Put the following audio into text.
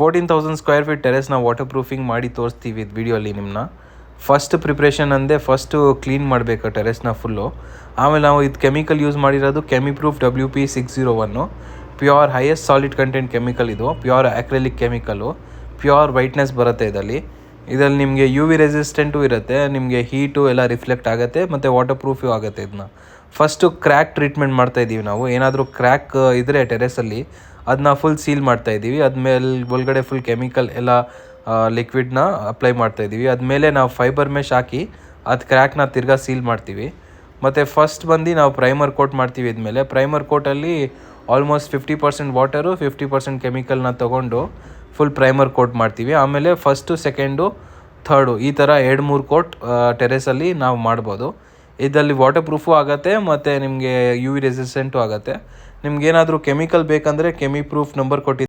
Fourteen thousand square feet ಟೆರೆಸ್ನ waterproofing ಮಾಡಿ ತೋರಿಸ್ತೀವಿ ವಿಡಿಯೋಲಿ ನಿಮ್ಮನ್ನ ಫಸ್ಟ್ ಪ್ರಿಪ್ರೇಷನ್ ಅಂದೆ ಫಸ್ಟು ಕ್ಲೀನ್ ಮಾಡಬೇಕು ಟೆರೆಸ್ನ ಫುಲ್ಲು ಆಮೇಲೆ ನಾವು ಇದು ಕೆಮಿಕಲ್ ಯೂಸ್ ಮಾಡಿರೋದು Chemiproof W P six zero one pure highest solid content chemical ಇದು. Pure acrylic chemical pure whiteness ಬರುತ್ತೆ ಇದರಲ್ಲಿ. ಇದರಲ್ಲಿ ನಿಮಗೆ ಯು ವಿ ರೆಸಿಸ್ಟೆಂಟು ಇರುತ್ತೆ, ನಿಮಗೆ ಹೀಟು ಎಲ್ಲ ರಿಫ್ಲೆಕ್ಟ್ ಆಗುತ್ತೆ, ಮತ್ತು ವಾಟರ್ ಪ್ರೂಫು ಆಗುತ್ತೆ ಇದನ್ನ ಫಸ್ಟು ಕ್ರ್ಯಾಕ್ ಟ್ರೀಟ್ಮೆಂಟ್ ಮಾಡ್ತಾ ಇದ್ದೀವಿ ನಾವು. ಏನಾದರೂ ಕ್ರ್ಯಾಕ್ ಇದ್ದರೆ ಟೆರೆಸಲ್ಲಿ ಅದನ್ನ ಫುಲ್ ಸೀಲ್ ಮಾಡ್ತಾ ಇದ್ದೀವಿ ಅದ್ಮೇಲೆ ಒಳಗಡೆ ಫುಲ್ ಕೆಮಿಕಲ್ ಎಲ್ಲ ಲಿಕ್ವಿಡ್ನ ಅಪ್ಲೈ ಮಾಡ್ತಾ ಇದ್ದೀವಿ ಅದ್ಮೇಲೆ ನಾವು ಫೈಬರ್ ಮೆಶ್ ಹಾಕಿ ಅದು ಕ್ರ್ಯಾಕ್ನ ತಿರ್ಗಾ ಸೀಲ್ ಮಾಡ್ತೀವಿ. ಮತ್ತು ಫಸ್ಟ್ ಬಂದು ನಾವು ಪ್ರೈಮರ್ ಕೋಟ್ ಮಾಡ್ತೀವಿ ಇದ್ಮೇಲೆ. Primer ಕೋಟಲ್ಲಿ almost fifty percent water fifty percent ಕೆಮಿಕಲ್ನ ತೊಗೊಂಡು ಫುಲ್ ಪ್ರೈಮರ್ ಕೋಟ್ ಮಾಡ್ತೀವಿ. ಆಮೇಲೆ ಫಸ್ಟು ಸೆಕೆಂಡು ಥರ್ಡು ಈ ಥರ ಎರಡು, ಮೂರು ಕೋಟ್ ಟೆರೆಸಲ್ಲಿ ನಾವು ಮಾಡ್ಬೋದು. ಇದರಲ್ಲಿ ವಾಟರ್ ಪ್ರೂಫು ಆಗುತ್ತೆ, ಮತ್ತು ನಿಮಗೆ ಯು ವಿ ರೆಸಿಸ್ಟೆಂಟು ಆಗುತ್ತೆ. ನಿಮ್ಗೇನಾದರೂ ಕೆಮಿಕಲ್ ಬೇಕಂದರೆ ಕೆಮಿ ಪ್ರೂಫ್ ನಂಬರ್ ಕೊಟ್ಟಿದ್ದು